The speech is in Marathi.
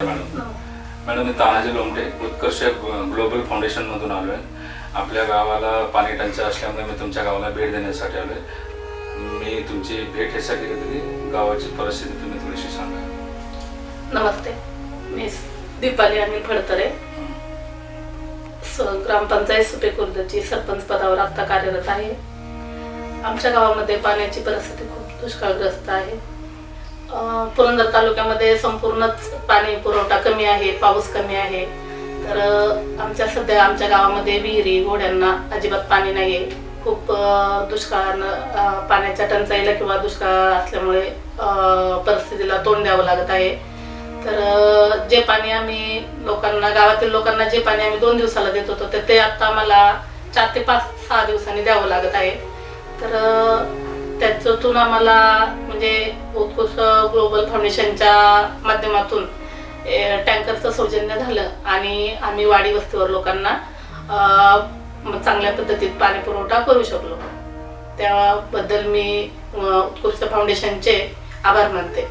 मॅडम. मी तानाजी लोमटे उत्कर्ष ग्लोबल फाउंडेशनमधून आलो आहे आपल्या गावाला पाणी टंचाई असल्यामुळे मी तुमच्या गावाला भेट देण्यासाठी आलो आहे मी तुमची भेट ह्यासाठी घेतली गावाची परिस्थिती तुम्ही थोडीशी सांगा. नमस्ते. मी दीपाली अनिल फडतरे. स ग्रामपंचायत सुपे खुर्दची सरपंच पदावर आता कार्यरत आहे. आमच्या गावामध्ये पाण्याची परिस्थिती खूप दुष्काळग्रस्त आहे. पुरंदर तालुक्यामध्ये संपूर्णच पाणी पुरवठा कमी आहे पाऊस कमी आहे. तर आमच्या सध्या आमच्या गावामध्ये विहिरी घोड्यांना अजिबात पाणी नाही आहे खूप दुष्काळानं पाण्याच्या टंचाईला किंवा दुष्काळ असल्यामुळे परिस्थितीला तोंड द्यावं लागत आहे. तर जे पाणी आम्ही लोकांना गावातील लोकांना जे पाणी आम्ही दोन दिवसाला देत होतो तर ते आता आम्हाला चार ते पाच सहा दिवसांनी द्यावं लागत आहे. तर त्याच्यातून आम्हाला म्हणजे उत्कृष्ट ग्लोबल फाउंडेशनच्या माध्यमातून ए, टँकरचं सौजन्य झालं आणि आम्ही वाडी वस्तीवर लोकांना चांगल्या पद्धतीत पाणी पुरवठा करू शकलो. त्याबद्दल मी उत्कृष्ट फाउंडेशनचे आभार मानते.